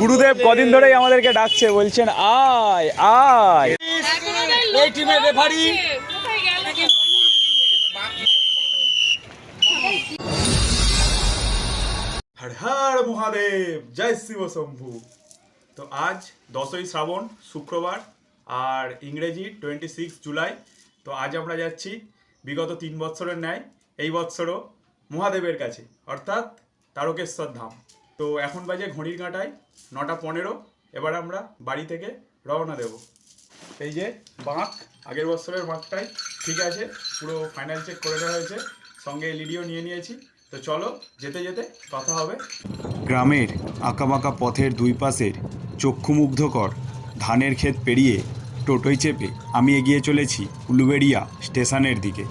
গুরুদেব কদিন ধরেই আমাদেরকে ডাকছে বলছেন আয় আয়। এই টিমের রেফারি। হর হর মহাদেব জয় শিব শম্ভু। তো আজ দশই শ্রাবণ শুক্রবার আর ইংরেজি টোয়েন্টি সিক্স জুলাই। তো আজ আমরা যাচ্ছি বিগত তিন বৎসরের ন্যায়। এই বৎসরও মহাদেবের কাছে, অর্থাৎ তারকেশ্বর ধাম। তো এখন বাজে ঘড়ির কাঁটায় নটা পনেরো, এবার আমরা বাড়ি থেকে রওনা দেব। এই যে বাঁক, আগের বছরের বাঁকটাই ঠিক আছে, পুরো ফাইনাল চেক করে দেওয়া হয়েছে, সঙ্গে এলইডিও নিয়ে নিয়েছি। তো চলো, যেতে যেতে কথা হবে। গ্রামের আঁকাবাঁকা পথের দুই পাশের চক্ষুমুগ্ধকর ধানের ক্ষেত পেরিয়ে টোটোয় চেপে আমি এগিয়ে চলেছি উলুবেড়িয়া স্টেশনের দিকে।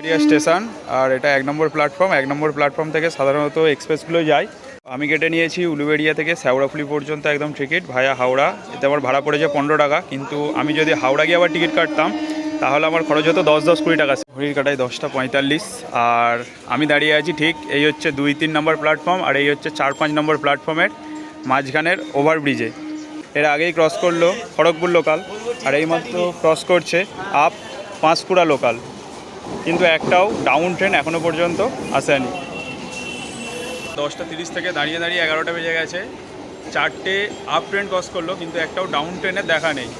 উলুবেড়িয়া স্টেশন আর এটা এক নম্বর প্ল্যাটফর্ম এক নম্বর প্ল্যাটফর্ম থেকে সাধারণত এক্সপ্রেসগুলো যায়। আমি কেটে নিয়েছি উলুবেড়িয়া থেকে শ্যাওড়াফুলি পর্যন্ত একদম টিকিট ভায়া হাওড়া। এতে আমার ভাড়া পড়েছে পনেরো টাকা, কিন্তু আমি যদি হাওড়া গিয়ে আবার টিকিট কাটতাম, তাহলে আমার খরচ হতো দশ দশ, কুড়ি টাকা। ঘড়ির কাটায় দশটা পঁয়তাল্লিশ, আর আমি দাঁড়িয়ে আছি ঠিক এই হচ্ছে দুই, তিন নম্বর প্ল্যাটফর্ম আর এই হচ্ছে চার, পাঁচ নম্বর প্ল্যাটফর্মের মাঝখানের ওভারব্রিজে এর আগেই ক্রস করল খড়গপুর লোকাল আর এইমাত্র ক্রস করছে আপ পাঁশকুড়া লোকাল কিন্তু একটাও ডাউন ট্রেন এখনও পর্যন্ত আসেনি। দশটা তিরিশ থেকে দাঁড়িয়ে দাঁড়িয়ে এগারোটা বেজে গেছে। চারটে আপ ট্রেন ক্রস করল কিন্তু একটাও ডাউন ট্রেনের দেখা নেই।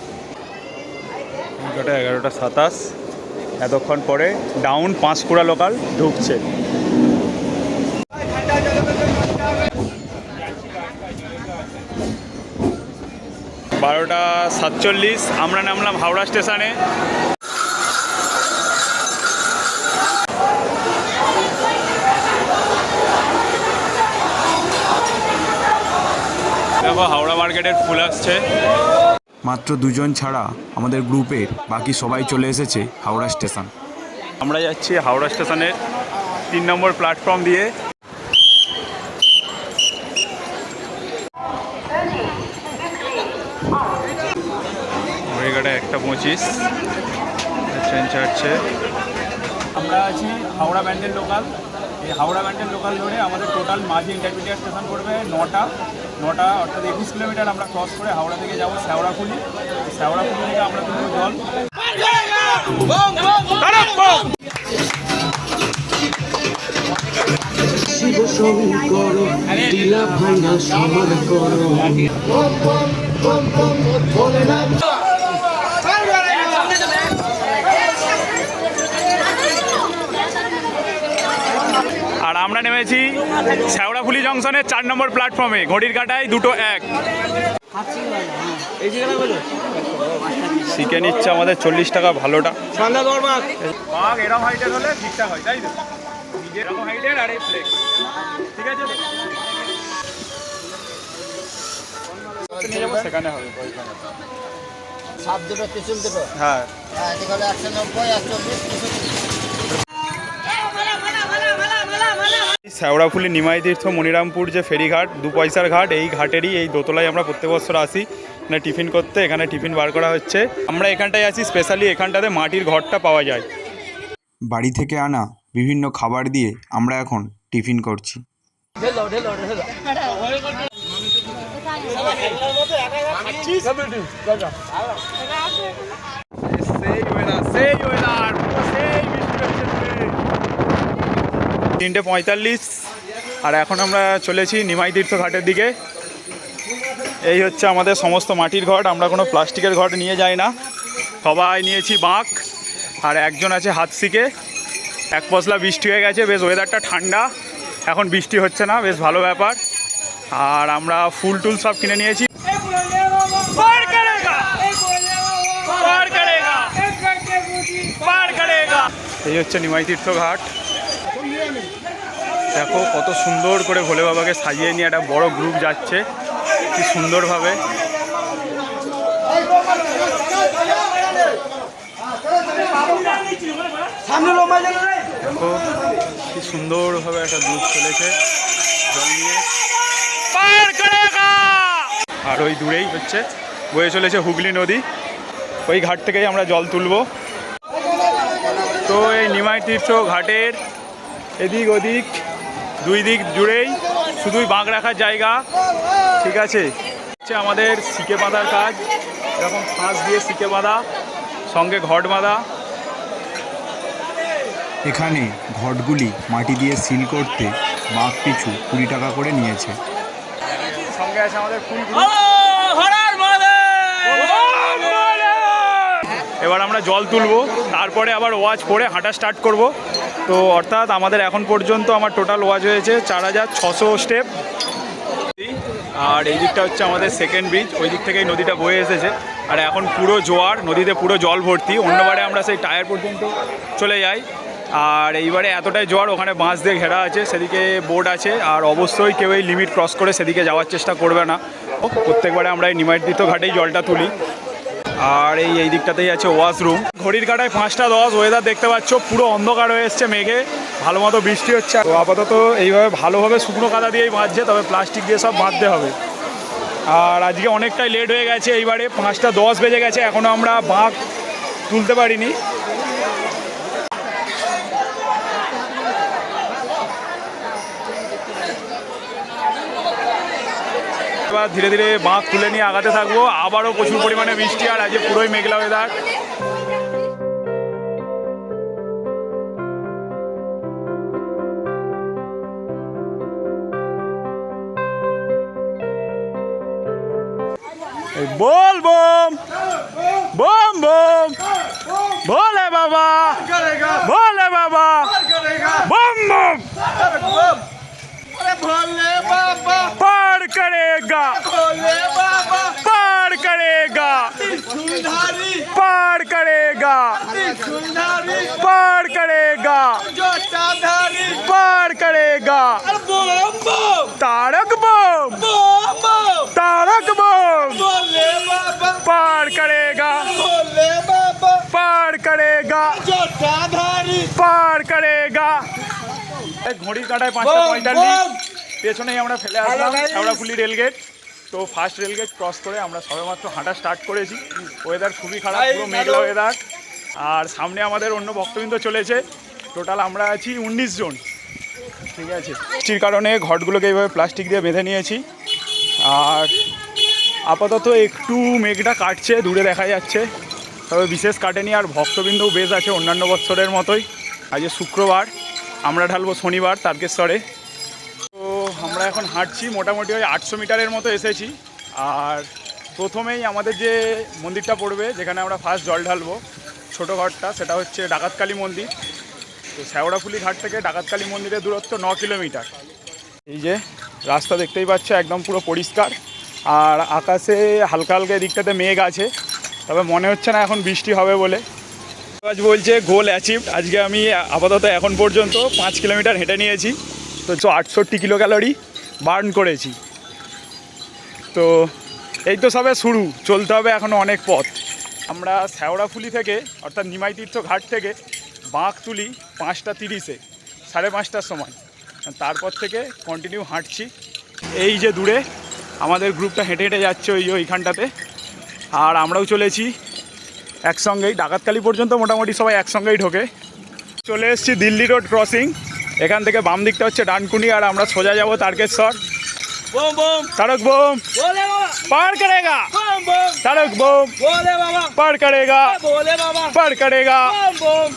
এগারোটা এগারোটা সাতাশ। এতক্ষণ পরে ডাউন পাঁশকুড়া লোকাল ঢুকছে। বারোটা সাতচল্লিশ আমরা নামলাম হাওড়া স্টেশনে। দেখো হাওড়া মার্কেটের ফুল আসছে। মাত্র দুজন ছাড়া আমাদের গ্রুপের বাকি সবাই চলে এসেছে হাওড়া স্টেশন। আমরা যাচ্ছি হাওড়া স্টেশনের তিন নম্বর প্ল্যাটফর্ম দিয়ে। ঘড়িঘাটা একটা পঁচিশ। ট্রেন ছাড়ছে। আমরা আছি হাওড়া ব্যান্ডেল লোকাল এই হাওড়া ব্যান্ডেল লোকাল ধরে আমাদের টোটাল মাঝে ইন্টারমিডিয়েট স্টেশন পড়বে নটা। নটা অর্থাৎ একুশ কিলোমিটার আমরা ক্রস করে হাওড়া থেকে যাব শ্যাওড়াফুলি। শ্যাওড়াফুলি থেকে আমরা তুলব জল। শিব করো নেমেছি শ্যাওড়াফুলি জংশনের চার নম্বর প্ল্যাটফর্মে ঘড়ির কাটায় দুটো এক। শিখে নিচ্ছে আমাদের চল্লিশ টাকা ভালোটা। সন্ধ্যা দরবার বাঘ এরম হাইটের হলে ঠিকঠাক হয় তাই তো? এরকম হাইটের আর এই ফ্লেক্স ঠিক আছে সেখানে হবে পেছন হ্যাঁ। হ্যাঁ এদিকে হলো একশো নব্বই একশো বিশ দুশো শ্যাওড়াফুলি নিমাই তীর্থ মনিরামপুর যে ফেরিঘাট দু পয়সার ঘাট এই ঘাটেরই এই দোতলায় আমরা প্রত্যেক বছর আসি। এখানে টিফিন করতে এখানে টিফিন বার করা হচ্ছে। আমরা এখানটায় আছি স্পেশালি এখানটাতে মাটির ঘরটা পাওয়া যায়। বাড়ি থেকে আনা বিভিন্ন খাবার দিয়ে আমরা এখন টিফিন করছি। সেই ওয়েদার সেই ওয়েদার সেই বৃষ্টি হচ্ছে তিনটে পঁয়তাল্লিশ। আর এখন আমরা চলেছি নিমাই তীর্থ ঘাটের দিকে। এই হচ্ছে আমাদের সমস্ত মাটির ঘট, আমরা কোনো প্লাস্টিকের ঘট নিয়ে যাই না। সবাই নিয়েছি বাঁক, আর একজন আছে হাত শিখে এক পশলা বৃষ্টি হয়ে গেছে, বেশ ওয়েদারটা ঠান্ডা। এখন বৃষ্টি হচ্ছে না, বেশ ভালো ব্যাপার। আর আমরা ফুল টুল সব কিনে নিয়েছি। এই হচ্ছে নিমাই তীর্থ ঘাট। দেখো কত সুন্দর করে ভোলে বাবাকে সাজিয়ে নিয়ে একটা বড় গ্রুপ যাচ্ছে। কি সুন্দরভাবে। দেখো কি সুন্দরভাবে একটা গ্রুপ চলেছে। জল নিয়ে। আর ওই দূরেই হচ্ছে বয়ে চলেছে হুগলি নদী। ওই ঘাট থেকেই আমরা জল তুলবো। তো এই নিমাই তীর্থ ঘাটের এদিক ওদিক দুই দিক জুড়েই শুধুই বাঁক রাখার জায়গা। ঠিক আছে? হচ্ছে আমাদের সিকে বাঁধার কাজ। এরকম ফাঁস দিয়ে সিকে বাঁধা সঙ্গে ঘট বাঁধা। এখানে ঘটগুলি মাটি দিয়ে সিল করতে বাঘ পিছু কুড়ি টাকা করে নিয়েছে। সঙ্গে আছে আমাদের ফুল এবার আমরা জল তুলবো তারপরে আবার ওয়াচ পরে হাঁটা স্টার্ট করব। তো অর্থাৎ আমাদের এখন পর্যন্ত আমার টোটাল ওয়াজ হয়েছে চার হাজার ছশো স্টেপ আর এই দিকটা হচ্ছে আমাদের সেকেন্ড ব্রিজ ওই দিক থেকেই নদীটা বয়ে এসেছে। আর এখন পুরো জোয়ার, নদীতে পুরো জল ভর্তি। অন্যবারে আমরা সেই টায়ার পর্যন্ত চলে যাই। আর এইবারে এতটাই জোয়ার, ওখানে বাঁশ দিয়ে ঘেরা আছে, সেদিকে বোট আছে। আর অবশ্যই কেউ এই লিমিট ক্রস করে সেদিকে যাওয়ার চেষ্টা করবে না। প্রত্যেকবারে আমরা এই নিমাইটিত ঘাটেই জলটা তুলি। আর এই এই দিকটাতেই আছে ওয়াশরুম। ঘড়ির কাটায় পাঁচটা দশ ওয়েদার দেখতে পাচ্ছ, পুরো অন্ধকার হয়ে এসছে মেঘে। ভালো মতো বৃষ্টি হচ্ছে। তো আপাতত এইভাবে ভালোভাবে শুকনো কাদা দিয়েই বাঁধছে তবে প্লাস্টিক দিয়ে সব বাঁধতে হবে। আর আজকে অনেকটাই লেট হয়ে গেছে এইবারে, পাঁচটা দশ বেজে গেছে এখনও আমরা বাঁক তুলতে পারিনি। এবার ধীরে ধীরে বাঁধ তুলে নিয়ে আগাতে থাকব। আবারও প্রচুর পরিমাণে বৃষ্টি আর আজকে পুরোই মেঘলা ওয়েদার বল বোম বোম বোম বলে বাবা বলে বাবা বোম বোম। বলে বাবা। करेगा। पार करेगा। पार करेगा। पार करेगा। पार करेगा। तारक बम। तारक बम। पार करेगा। पार करेगा। पार करेगा। घोड़ी काटा पाँच पैंतालीस। পেছনেই আমরা ফেলে আসলাম। হাওড়াফুলি রেলগেট তো ফার্স্ট রেলগেট ক্রস করে আমরা সবেমাত্র হাঁটা স্টার্ট করেছি। ওয়েদার খুবই খারাপ পুরো মেঘলা ওয়েদার আর সামনে আমাদের অন্য ভক্তবৃন্দ চলেছে। টোটাল আমরা আছি উনিশ জন। ঠিক আছে? বৃষ্টির কারণে ঘটগুলোকে এইভাবে প্লাস্টিক দিয়ে বেঁধে নিয়েছি। আর আপাতত একটু মেঘটা কাটছে দূরে দেখা যাচ্ছে। তবে বিশেষ কাটেনি আর ভক্তবিন্দুও বেশ আছে অন্যান্য বছরের মতোই। আজ শুক্রবার আমরা ঢালবো শনিবার তারকেশ্বরে। আমরা এখন হাঁটছি, মোটামুটি ওই আটশো মিটারের মতো এসেছি। আর প্রথমেই আমাদের যে মন্দিরটা পড়বে, যেখানে আমরা ফার্স্ট জল ঢালবো, ছোটো ঘরটা, সেটা হচ্ছে ডাকাতকালী মন্দির। তো শ্যাওড়াফুলি ঘাট থেকে ডাকাতকালী মন্দিরের দূরত্ব ন কিলোমিটার। এই যে রাস্তা দেখতেই পাচ্ছ, একদম পুরো পরিষ্কার। আর আকাশে হালকা হালকা এদিকটাতে মেঘ আছে, তবে মনে হচ্ছে না এখন বৃষ্টি হবে বলে। আজ বলছে গোল অ্যাচিভড আজকে আমি আপাতত এখন পর্যন্ত পাঁচ কিলোমিটার হেঁটে নিয়েছি। তো আটষট্টি কিলো ক্যালোরি বার্ন করেছি। তো এই তো সবে শুরু, চলতে হবে এখনও অনেক পথ। আমরা শ্যাওড়াফুলি থেকে, অর্থাৎ নিমাই তীর্থ ঘাট থেকে বাঁক তুলি পাঁচটা তিরিশে, সাড়ে পাঁচটার সময়। তারপর থেকে কন্টিনিউ হাঁটছি। এই যে দূরে, আমাদের গ্রুপটা হেঁটে হেঁটে যাচ্ছে ওই ওইখানটাতে। আর আমরাও চলেছি একসঙ্গেই, ডাকাতকালি পর্যন্ত মোটামুটি সবাই একসঙ্গেই ঢোকে। চলে এসেছি দিল্লি রোড ক্রসিং এখান থেকে বাম দিকটা হচ্ছে ডানকুনি আর আমরা সোজা যাব তারকেশ্বর। তারক বোম। পার করেগা। তারক বোম। পার করেগা। পার করেগা।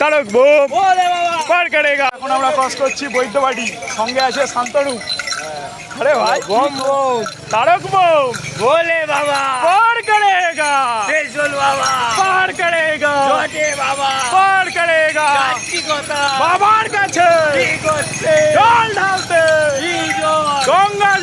তারক বোম। পার করেগা। এখন আমরা ক্রস করছি বৈদ্যবাড়ি। সঙ্গে আছে শান্তরূপ আরে ভাই। Bomb bomb. তারক বাবা। পার করেগা। বেজল বাবা। পার করেগা। বাবা। পার করেগা। বাবার কাছে। ঠিক ঢালতে। গঙ্গা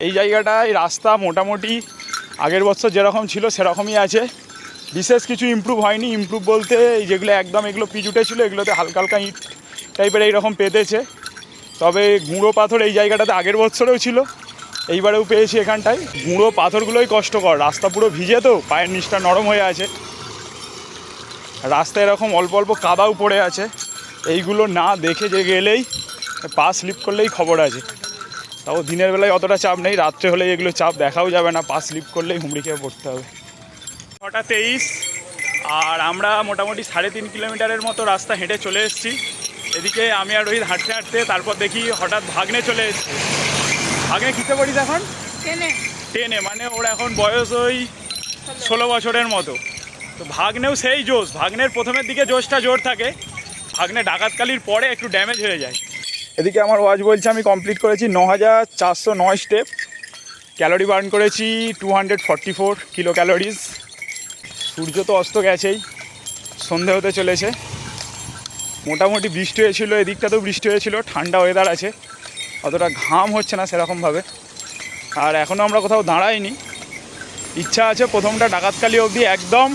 এই জায়গাটায় রাস্তা মোটামুটি আগের বছর যেরকম ছিল সেরকমই আছে। বিশেষ কিছু ইমপ্রুভ হয়নি। ইমপ্রুভ বলতে যেগুলো একদম এগুলো পিচ উঠেছিলো এগুলোতে হালকা হালকা ইট টাইপের এইরকম পেতেছে। তবে গুঁড়ো পাথর এই জায়গাটাতে আগের বছরেও ছিল, এইবারেও পেয়েছি এখানটায়। গুঁড়ো পাথরগুলোই কষ্টকর, রাস্তা পুরো ভিজে তো, পায়ের নিচটা নরম হয়ে আছে। রাস্তায় এরকম অল্প অল্প কাদাও পড়ে আছে। এইগুলো না দেখে যে গেলেই পা স্লিপ করলেই খবর আছে। তাও দিনের বেলায় অতটা চাপ নেই, রাত্রে হলে এগুলো চাপ দেখাও যাবে না, পা স্লিপ করলেই হুমড়ি খেয়ে পড়তে হবে। ছটা তেইশ আর আমরা মোটামুটি সাড়ে তিন কিলোমিটারের মতো রাস্তা হেঁটে চলে এসেছি। এদিকে আমি আর রোহিত হাঁটতে হাঁটতে তারপর দেখি হঠাৎ ভাগ্নে চলে এসেছি। ভাগ্নে কিসে পড়িস এখন? টেনে মানে ওর এখন বয়স ওই ষোলো বছরের মতো। তো ভাগ্নেও সেই জোশ ভাগ্নের প্রথমের দিকে জোশটা জোর থাকে। ভাগ্নে ডাকাতকালির পরে একটু ড্যামেজ হয়ে যায়। এদিকে আমার ওয়াচ বলছে আমি কমপ্লিট করেছি ন হাজার চারশো নয় স্টেপ ক্যালোরি বার্ন করেছি two hundred forty four kilo calories সূর্য তো অস্ত গেছেই, সন্ধে হতে চলেছে। মোটামুটি বৃষ্টি হয়েছিল এদিকটাতেও বৃষ্টি হয়েছিল, ঠান্ডা ওয়েদার আছে, অতটা ঘাম হচ্ছে না সেরকমভাবে। আর এখনও আমরা কোথাও দাঁড়াইনি। ইচ্ছা আছে প্রথমটা ডাকাতকালি অবধি একদম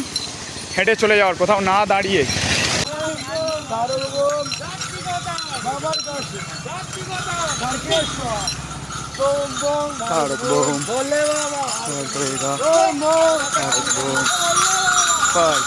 হেঁটে চলে যাওয়ার, কোথাও না দাঁড়িয়ে। পার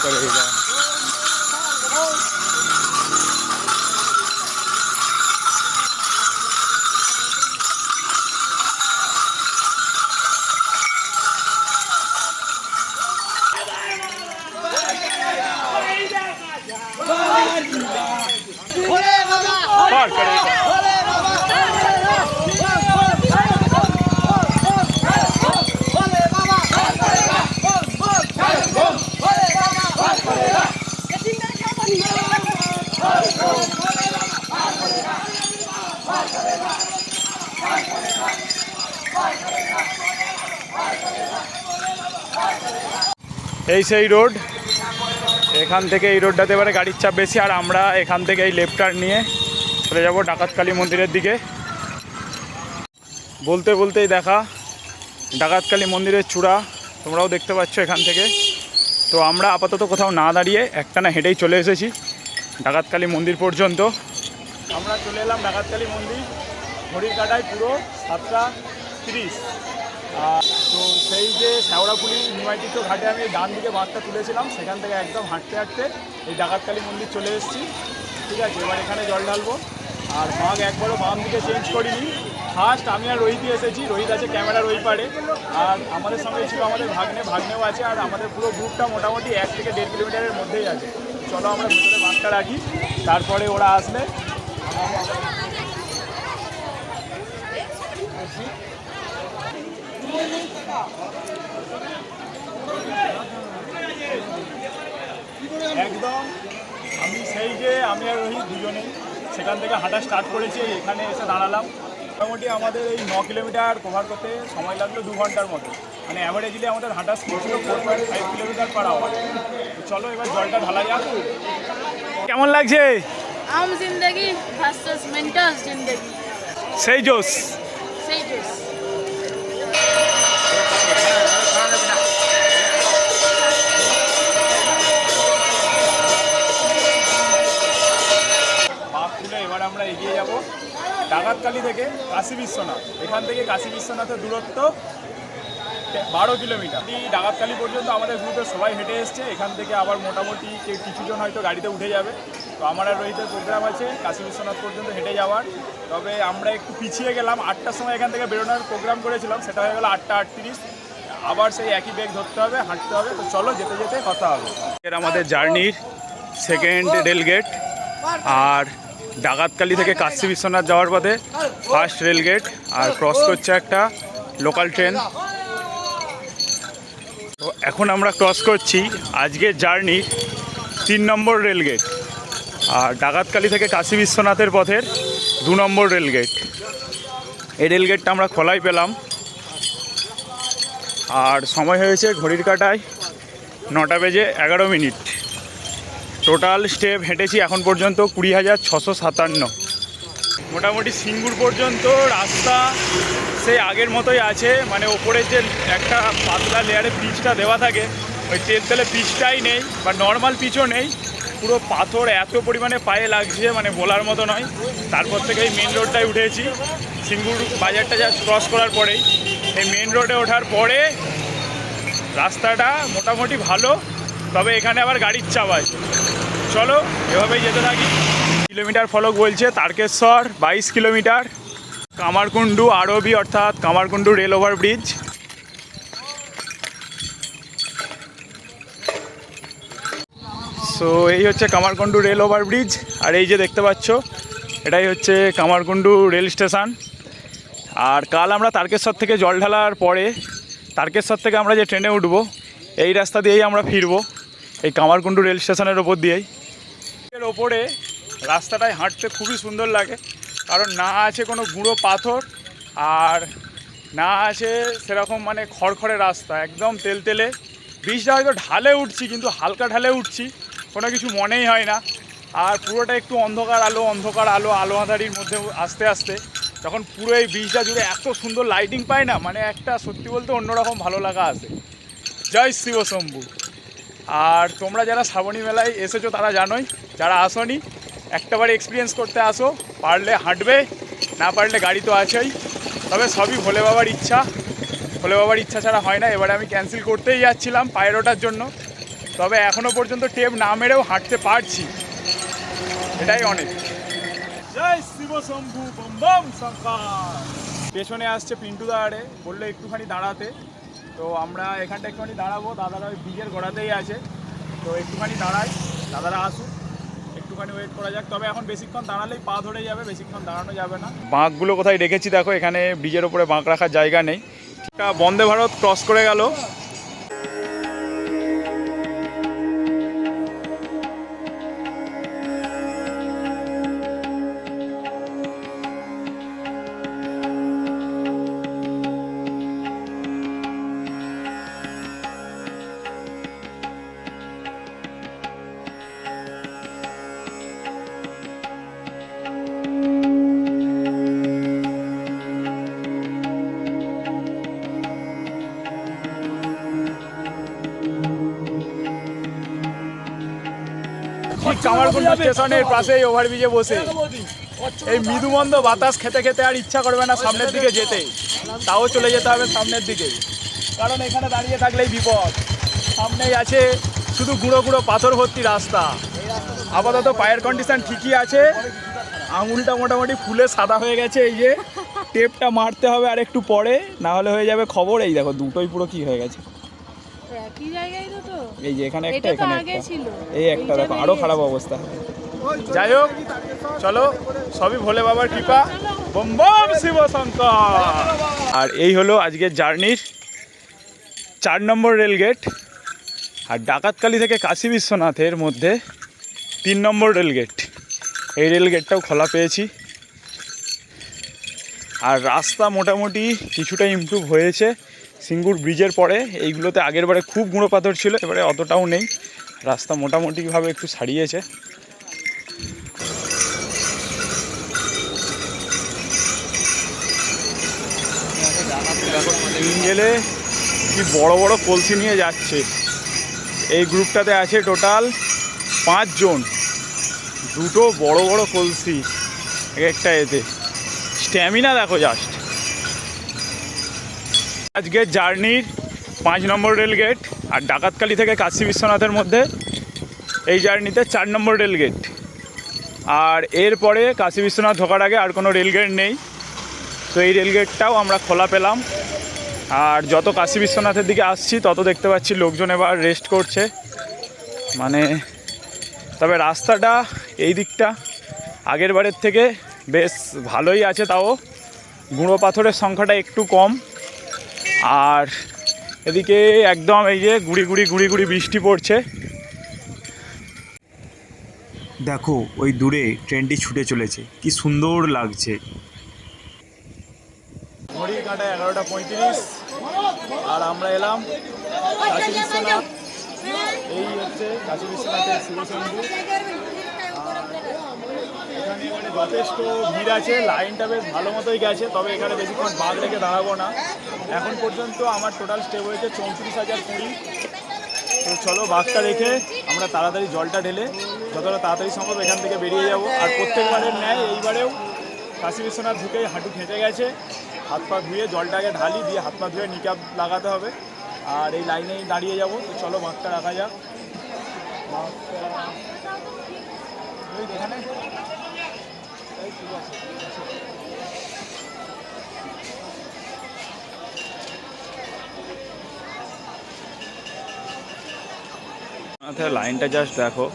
সেই রোড। এখান থেকে এই রোডটাতে এবারে গাড়ির চাপ বেশি, আর আমরা এখান থেকে এই লেফট টার্ন নিয়ে চলে যাব ডাকাতকালী মন্দিরের দিকে। বলতে বলতেই দেখা, ডাকাতকালী মন্দিরের চূড়া, তোমরাও দেখতে পাচ্ছ এখান থেকে। তো আমরা আপাতত কোথাও না দাঁড়িয়ে একটানা হেঁটেই চলে এসেছি, ডাকাতকালী মন্দির পর্যন্ত। আমরা চলে এলাম ডাকাতকালী মন্দির, ঘড়ির কাটায় পুরো সাতটা তিরিশ। তো সেই যে শ্যাওড়াপুলি নিমাইটিত ঘাটে আমি ডান দিকে বাঁধটা তুলেছিলাম, সেখান থেকে একদম হাঁটতে হাঁটতে এই ডাকাতকালী মন্দির চলে এসেছি। ঠিক আছে, এবার এখানে জল ঢালবো। আর বাঘ একবারও বাম দিকে চেঞ্জ করিনি। ফার্স্ট আমি আর রোহিতই এসেছি, রোহিত আছে ক্যামেরার ওই পারে। আর আমাদের সঙ্গে ছিল আমাদের ভাগ্নে, ভাগ্নেও আছে, আর আমাদের পুরো গ্রুপটা মোটামুটি এক থেকে দেড় কিলোমিটারের মধ্যেই আছে। চলো আমরা ভিতরে বাঘটা রাখি, তারপরে ওরা আসলে একদম। আমি সেই যে আমি আর রোহিত দুজনে সেখান থেকে হাঁটা স্টার্ট করেছি এখানে এসে দাঁড়ালাম। মোটামুটি আমাদের এই ন কিলোমিটার কভার করতে সময় লাগল দু ঘণ্টার মতো। মানে অ্যাভারেজলি আমাদের হাঁটা স্পিড ছিল four point five kilometre per hour চলো এবার জলটা ঢালা যাক। কেমন লাগছে? সেই জোশ। সেই জোশ। আমরা এগিয়ে যাব। ডাকাতকালি থেকে কাশী বিশ্বনাথ। এখান থেকে কাশী বিশ্বনাথের দূরত্ব বারো কিলোমিটার। এই ডাকাতকালি পর্যন্ত আমাদের গ্রুপে সবাই হেঁটে এসছে। এখান থেকে আবার মোটামুটি কিছুজন হয়তো গাড়িতে উঠে যাবে। তো আমার আর রোহিতের প্রোগ্রাম আছে, কাশী বিশ্বনাথ পর্যন্ত হেঁটে যাওয়ার। তবে আমরা একটু পিছিয়ে গেলাম। আটটার সময় এখান থেকে বেরোনোর প্রোগ্রাম করেছিলাম। সেটা হয়ে গেলো আটটা আটত্রিশ। আবার সেই একই বেগ ধরতে হবে, হাঁটতে হবে। তো চলো যেতে যেতে কথা হবে। এর আমাদের জার্নির সেকেন্ড রেল গেট আর ডাকাতকালি থেকে কাশী বিশ্বনাথ যাওয়ার পথে ফার্স্ট রেল গেট আর ক্রস করছে একটা লোকাল ট্রেন তো এখন আমরা ক্রস করছি আজকের জার্নি তিন নম্বর রেল গেট আর ডাকাতকালি থেকে কাশী বিশ্বনাথের পথের দু নম্বর রেল গেট এই রেল গেটটা আমরা খোলাই পেলাম। আর সময় হয়েছে ঘড়ির কাটায় নটা বেজে এগারো মিনিট। টোটাল স্টেপ হেঁটেছি এখন পর্যন্ত কুড়ি হাজার ছশো সাতান্ন। মোটামুটি সিঙ্গুর পর্যন্ত রাস্তা সেই আগের মতোই আছে মানে ওপরে যে একটা পাতলা লেয়ারে পিচটা দেওয়া থাকে, ওই তেল তেলে পিচটাই নেই বা নর্মাল পিচও নেই। পুরো পাথর এত পরিমাণে পায়ে লাগছে মানে বলার মতো নয়। তারপর থেকে এই মেন রোডটায় উঠেছি। সিঙ্গুর বাজারটা যা ক্রস করার পরেই। এই মেন রোডে ওঠার পরে রাস্তাটা মোটামুটি ভালো, তবে এখানে আবার গাড়ির চাপ আছে। চলো, এভাবেই যেতে থাকি। কিলোমিটার ফলক বলছে তারকেশ্বর, বাইশ কিলোমিটার, কামারকুণ্ডু, আরবি অর্থাৎ Kamarkundu rail over bridge so এই হচ্ছে কামারকুণ্ডু রেল ওভার ব্রিজ আর এই যে দেখতে পাচ্ছ, এটাই হচ্ছে কামারকুণ্ডু রেল স্টেশন। আর কাল আমরা তারকেশ্বর থেকে জল ঢালার পরে, তারকেশ্বর থেকে আমরা যে ট্রেনে উঠবো, এই রাস্তা দিয়েই আমরা ফিরবো, এই কামারকুণ্ডু রেল স্টেশনের ওপর দিয়েই। ওপরে রাস্তাটায় হাঁটতে খুবই সুন্দর লাগে। কারণ না আছে কোনো গুঁড়ো পাথর আর না আছে সেরকম মানে খড়খড়ে রাস্তা, একদম তেলতেলে বীজটা হয়তো ঢালে উঠছি, কিন্তু হালকা ঢালে উঠছি, কোনো কিছু মনেই হয় না। আর পুরোটা একটু অন্ধকার আলো অন্ধকার আলো আলো আঁধারির মধ্যে আস্তে আস্তে। যখন পুরো এই বীজটা জুড়ে এত সুন্দর লাইটিং পায় না মানে একটা সত্যি বলতে অন্যরকম ভালো লাগা আসে জয় শিব শম্ভু। আর তোমরা যারা শ্রাবণী মেলায় এসেছ তারা জানোই যারা আসোনি একটাবার এক্সপিরিয়েন্স করতে আসো পারলে হাঁটবে না পারলে গাড়ি তো আছেই। তবে সবই ভোলে বাবার ইচ্ছা। ভোলে বাবার ইচ্ছা ছাড়া হয় না এবারে আমি ক্যান্সেল করতেই যাচ্ছিলাম পায়ের ওঠার জন্য। তবে এখনও পর্যন্ত টেপ না মেরেও হাঁটতে পারছি। এটাই অনেক জয় শিব শম্ভু বম বম পেছনে আসছে পিন্টু দাঁড়ে বলল একটুখানি দাঁড়াতে। তো আমরা এখানটা একটুখানি দাঁড়াবো। দাদারা ওই ব্রিজের গোড়াতেই আছে। তো একটুখানি দাঁড়াই। দাদারা আসুক। একটুখানি ওয়েট করা যাক। তবে এখন বেশিক্ষণ দাঁড়ালেই পা ধরে যাবে, বেশিক্ষণ দাঁড়ানো যাবে না। বাঁকগুলো কোথায় রেখেছি দেখো, এখানে ব্রিজের ওপরে বাঁক রাখার জায়গা নেই। বন্দে ভারত ক্রস করে গেল। ঠিক কামারকুণ্ড স্টেশনের পাশেই ওভারব্রিজে বসে। এই মৃদুমন্দ বাতাস খেতে খেতে আর ইচ্ছা করবে না সামনের দিকে যেতে। তাও চলে যেতে হবে সামনের দিকে। কারণ এখানে দাঁড়িয়ে থাকলেই বিপদ। সামনেই আছে শুধু গুঁড়ো গুঁড়ো পাথর ভর্তি রাস্তা। আপাতত পায়ের কন্ডিশন ঠিকই আছে। আঙুলটা মোটামুটি ফুলে সাদা হয়ে গেছে এই যে। টেপটা মারতে হবে আর একটু পরে না হলে হয়ে যাবে খবর। এই দেখো দুটোই পুরো কি হয়ে গেছে। একই জায়গায় তো তো? এই যে এখানে একটা এখানে আগে একটা। ছিল। এই একটা দেখো আরও খারাপ অবস্থা। যাই হোক চলো সবই ভোলে বাবার কৃপা। বম বম শিব শঙ্কর। আর এই হলো আজকের জার্নির চার নম্বর রেলগেট। আর ডাকাতকালি থেকে কাশী বিশ্বনাথের মধ্যে তিন নম্বর রেলগেট। এই রেলগেটটাও খোলা পেয়েছি। আর রাস্তা মোটামুটি কিছুটা ইমপ্রুভ হয়েছে। সিঙ্গুর ব্রিজের পরে, এইগুলোতে আগের বারে খুব গুঁড়ো পাথর ছিল, এবারে অতটাও নেই। রাস্তা মোটামুটিভাবে একটু ছাড়িয়েছে। গেলে কি বড় বড় কলসি নিয়ে যাচ্ছে। এই গ্রুপটাতে আছে টোটাল পাঁচজন। দুটো বড় বড় কলসি এক একটা এতে। স্ট্যামিনা দেখো জাস্ট। আজকের জার্নির পাঁচ নম্বর রেল গেট আর ডাকাতকালি থেকে কাশী বিশ্বনাথের মধ্যে এই জার্নিতে চার নম্বর রেল গেট। আর এরপরে কাশী বিশ্বনাথ ঢোকার আগে আর কোনো রেল গেট নেই। তো এই রেল গেটটাও আমরা খোলা পেলাম। আর যত কাশী বিশ্বনাথের দিকে আসছি, তত দেখতে পাচ্ছি লোকজন এবার রেস্ট করছে। মানে তবে রাস্তাটা এই দিকটা আগের বারের থেকে বেশ ভালোই আছে তাও। গুঁড়ো পাথরের সংখ্যাটা একটু কম। আর এদিকে একদম এই যে গুড়ি গুড়ি গুড়ি গুড়ি বৃষ্টি পড়ছে। দেখো ওই দূরে ট্রেনটি ছুটে চলেছে। কি সুন্দর লাগছে। ঘড়ির কাঁটা এগারোটা পঁয়ত্রিশ। আর আমরা এলাম এই হচ্ছে কাশী বিশ্বনাথের শিবশম্ভু এখানে এবারে যথেষ্ট ভিড় আছে, লাইনটা বেশ ভালো মতোই গেছে, তবে এখানে বেশিক্ষণ বাঘ রেখে দাঁড়াবো না। এখন পর্যন্ত আমার টোটাল স্টেপ হয়েছে চৌত্রিশ হাজার কুড়ি। তো চলো বাঘটা রেখে আমরা তাড়াতাড়ি জলটা ঢেলে যতটা তাড়াতাড়ি সম্ভব এখান থেকে বেরিয়ে যাব। আর প্রত্যেকবারের ন্যায় এইবারেও কাশী বিশ্বনাথ ঢুকেই হাঁটু খেঁচে গেছে। হাত পা ধুয়ে জলটাকে ঢালি দিয়ে হাত পা ধুয়ে নিকাপ লাগাতে হবে। আর এই লাইনেই দাঁড়িয়ে যাব। তো চলো বাঘটা রাখা যাক। এখানে। আচ্ছা, লাইনটা জাস্ট দেখো।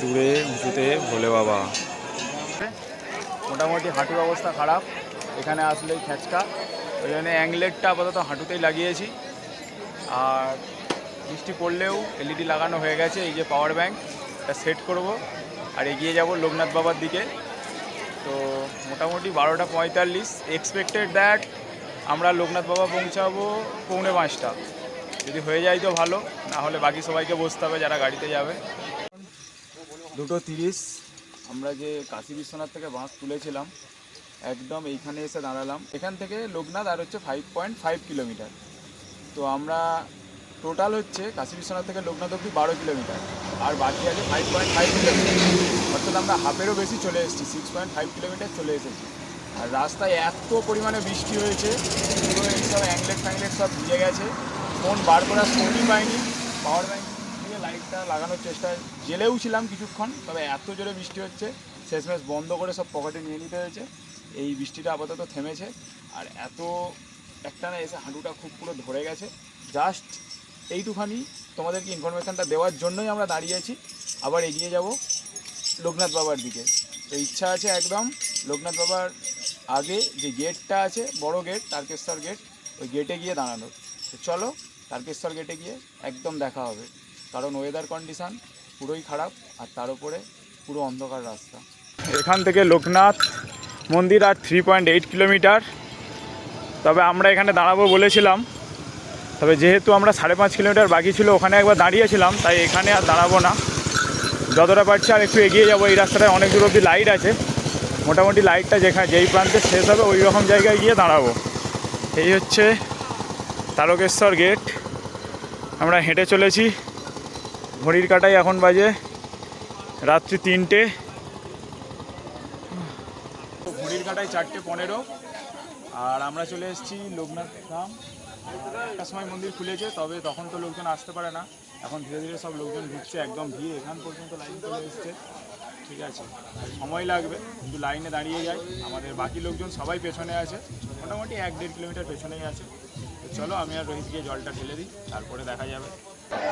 দূরে, উঁচুতে, ভোলে বাবা। মোটামুটি হাঁটুর অবস্থা খারাপ। এখানে আসলেই খেঁচকা ওই জন্য অ্যাংলেটটা আপাতত হাঁটুতেই লাগিয়েছি। আর বৃষ্টি পড়লেও এলইডি লাগানো হয়ে গেছে, এই যে পাওয়ার ব্যাঙ্ক এটা সেট করব। আর এগিয়ে যাব লোকনাথ বাবার দিকে। তো মোটামুটি বারোটা পঁয়তাল্লিশ। এক্সপেক্টেড দ্যাট আমরা লোকনাথ বাবা পৌঁছাবো পৌনে পাঁচটা। যদি হয়ে যায় তো ভালো, না হলে বাকি সবাইকে বসতে হবে যারা গাড়িতে যাবে। দুটো তিরিশ। আমরা যে কাশী বিশ্বনাথ থেকে বাঁশ তুলেছিলাম, একদম এইখানে এসে দাঁড়ালাম। এখান থেকে লোকনাথ আর হচ্ছে ফাইভ পয়েন্ট ফাইভ কিলোমিটার তো আমরা টোটাল হচ্ছে কাশী বিশ্বনাথ থেকে লোকনাথ অব্দি বারো কিলোমিটার, আর বাকি আছে ফাইভ পয়েন্ট ফাইভ কিলোমিটার অর্থাৎ আমরা হাফেরও বেশি চলে এসেছি সিক্স পয়েন্ট ফাইভ কিলোমিটার চলে এসেছি। আর রাস্তায় এত পরিমাণে বৃষ্টি হয়েছে, পুরো এইসব অ্যাংলেট ফ্যাংলেট সব ভিজে গেছে। ফোন বার করার ফোনই পাইনি পাওয়ার ব্যাংক দিয়ে লাইটটা লাগানোর চেষ্টা জেলেও ছিলাম কিছুক্ষণ, তবে এত জোরে বৃষ্টি হচ্ছে, শেষমেশ বন্ধ করে সব পকেটে নিয়ে নিতে হয়েছে। এই বৃষ্টিটা আপাতত থেমেছে, আর এত একটানা এসে হাঁটুটা খুব পুরো ধরে গেছে। জাস্ট এইটুখানি তোমাদেরকে ইনফরমেশানটা দেওয়ার জন্যই আমরা দাঁড়িয়ে আছি। আবার এগিয়ে যাব লোকনাথ বাবার দিকে। তো ইচ্ছা আছে একদম লোকনাথ বাবার আগে যে গেটটা আছে, বড় গেট, তারকেশ্বর গেট, ওই গেটে গিয়ে দাঁড়ানোর। তো চলো তারকেশ্বর গেটে গিয়ে একদম দেখা হবে। কারণ ওয়েদার কন্ডিশান পুরোই খারাপ আর তার উপরে পুরো অন্ধকার রাস্তা। এখান থেকে লোকনাথ মন্দির আর থ্রি পয়েন্ট এইট কিলোমিটার তবে আমরা এখানে দাঁড়াবো বলেছিলাম। তবে যেহেতু আমরা সাড়ে পাঁচ কিলোমিটার বাকি ছিল, ওখানে একবার দাঁড়িয়েছিলাম, তাই এখানে আর দাঁড়াবো না। যতটা পারছি আর একটু এগিয়ে যাব, এই রাস্তাটায় অনেক দূর অবধি লাইট আছে। মোটামুটি লাইটটা যেখানে যেই প্রান্তে শেষ হবে, ওই রকম জায়গায় গিয়ে দাঁড়াবো। এই হচ্ছে তারকেশ্বর গেট আমরা হেঁটে চলেছি। ঘড়ির কাটাই এখন বাজে রাত্রি তিনটে। ঘড়ির কাটায় চারটে পনেরো। আর আমরা চলে এসেছি লোকনাথ ধাম। একটা সময় মন্দির খুলেছে, তবে তখন তো লোকজন আসতে পারে না। এখন ধীরে ধীরে সব লোকজন ঢুকছে, একদম ভিড়। এখান পর্যন্ত লাইন চলে এসছে। ঠিক আছে, সময় লাগবে, কিন্তু লাইনে দাঁড়িয়ে যায়। আমাদের বাকি লোকজন সবাই পেছনে আছে, মোটামুটি এক দেড় কিলোমিটার পেছনেই আছে। চলো, আমি আর রোহিত গিয়ে জলটা ঢেলে দিই, তারপরে দেখা যাবে।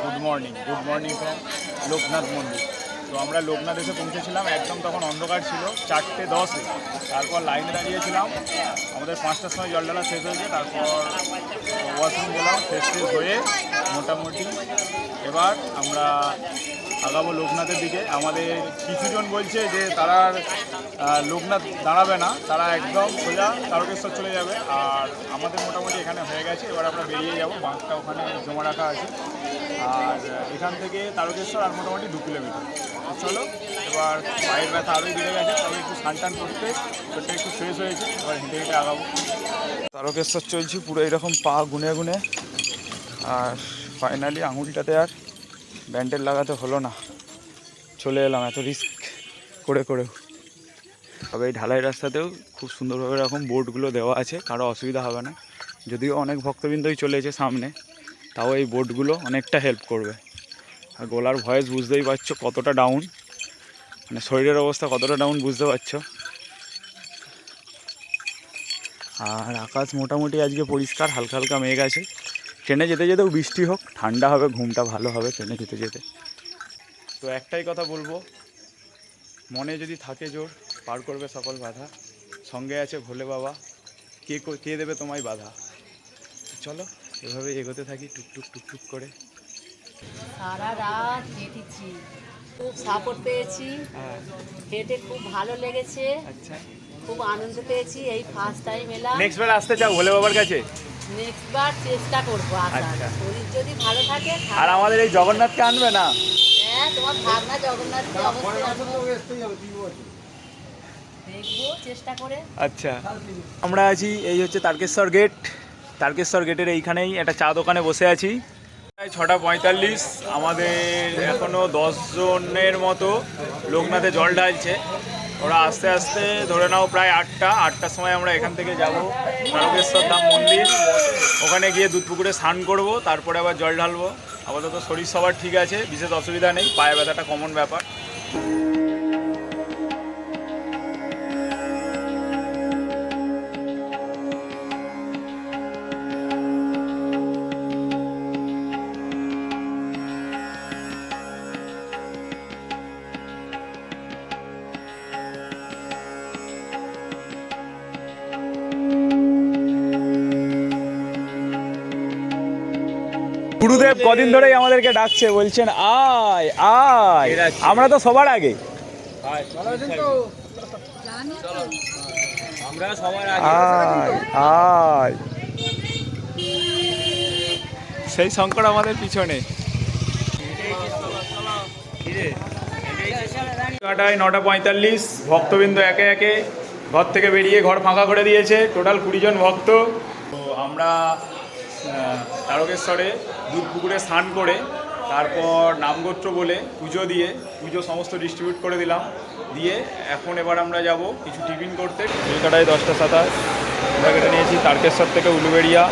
Good morning good morning from Loknath মন্দির। তো আমরা লোকনাথ এসে পৌঁছেছিলাম, একদম তখন অন্ধকার ছিল, চারটে দশে তারপর লাইনে দাঁড়িয়েছিলাম, আমাদের পাঁচটার সময় জল ডালা শেষ হয়েছে তারপর ওয়াশরুম গেলাম ফ্রেশ হয়ে মোটামুটি এবার আমরা আগাবো লোকনাথের দিকে। আমাদের কিছুজন বলছে যে তারা লোকনাথ দাঁড়াবে না। তারা একদম সোজা তারকেশ্বর চলে যাবে। আর আমাদের মোটামুটি এখানে হয়ে গেছে। এবার আমরা বেরিয়ে যাব। বাঁকটা ওখানে জমা রাখা আছে। আর, এখান থেকে তারকেশ্বর আর মোটামুটি দু কিলোমিটার। চলো, এবার পায়ের ব্যথা আরোই বেড়ে গেছে। তবে একটু স্নান টান করতে পেটটা একটু ফ্রেশ হয়েছে। এবার হেঁটে হেঁটে আগাবো। তারকেশ্বর চলছি পুরো এরকম পা গুনে গুনে। আর ফাইনালি আঙুলটাতে আর ব্যান্ডেল লাগাতে হলো না। চলে এলাম, এত রিস্ক করে করেও তবে এই ঢালাই রাস্তাতেও খুব সুন্দরভাবে এরকম বোর্ডগুলো দেওয়া আছে, কারও অসুবিধা হবে না। যদিও অনেক ভক্তবৃন্দই চলেছে সামনে, তাও এই বোর্ডগুলো অনেকটা হেল্প করবে। আর গোলার ভয়েস বুঝতেই পারছ কতটা ডাউন মানে শরীরের অবস্থা কতটা ডাউন বুঝতে পারছ। আর আকাশ মোটামুটি আজকে পরিষ্কার, হালকা হালকা মেঘ আছে। ট্রেনে যেতে যেতেও বৃষ্টি হোক ঠান্ডা হবে ঘুমটা ভালো হবে ট্রেনে যেতে যেতে। তো একটাই কথা বলব মনে যদি থাকে জোর পার করবে সকল বাধা। সঙ্গে আছে ভোলে বাবা কে কে দেবে তোমায় বাধা? চলো এভাবে এগোতে থাকি টুকটুক টুকটুক করে। সারা রাত হেঁটেছি খুব সাপোর্ট পেয়েছি। হ্যাঁ। হেঁটে খুব ভালো লেগেছে। আচ্ছা। খুব আনন্দ পেয়েছি এই ফার্স্ট টাইম এলাম। নেক্সট বার আসতে চাও ভোলে বাবার কাছে? নেক্সট বার চেষ্টা করব আসার। আচ্ছা। শরীর যদি ভালো থাকে আর তাহলে- আমাদের এই জগন্নাথকে আনবে না? হ্যাঁ তোমার ভাবনা জগন্নাথকে অবশ্যই আনব। দেখব চেষ্টা করে। আচ্ছা। আমরা আছি এই হচ্ছে তারকেশ্বর গেট। তারকেশ্বর গেটের এইখানেই একটা চা দোকানে বসে আছি। প্রায় ছটা পঁয়তাল্লিশ। আমাদের এখনও জনের মতো লোকনাথে জল ঢালছে। ওরা আস্তে আস্তে ধরে নাও প্রায় আটটা, আটটার সময় আমরা এখান থেকে যাব। নারকেশ্বর ধাম মন্দির। ওখানে গিয়ে দুধ পুকুরে স্নান করব, তারপরে আবার জল ঢালবো। আপাতত শরীর সবার ঠিক আছে, বিশেষ অসুবিধা নেই, পায়ে ব্যথাটা কমন ব্যাপার। গুরুদেব কদিন ধরেই আমাদেরকে ডাকছে বলছেন আয় আয়। আমরা তো সবার আগে। আয় আয় সেই শঙ্কর আমাদের পিছনে। কাটায় নটা পঁয়তাল্লিশ ভক্তবৃন্দ একে একে ঘর থেকে বেরিয়ে ঘর ফাঁকা করে দিয়েছে। টোটাল কুড়ি জন ভক্ত। তো আমরা তারকেশ্বরে দুধ পুকুরে স্নান করে, তারপর নামগোত্র বলে পুজো দিয়ে, পুজো সমস্ত ডিস্ট্রিবিউট করে দিলাম। দিয়ে এখন এবার আমরা যাব কিছু টিফিন করতে। কলকাতায় দশটা সাতাশ। আমরা কেটে নিয়েছি তারকেশ্বর থেকে উলুবেড়িয়া।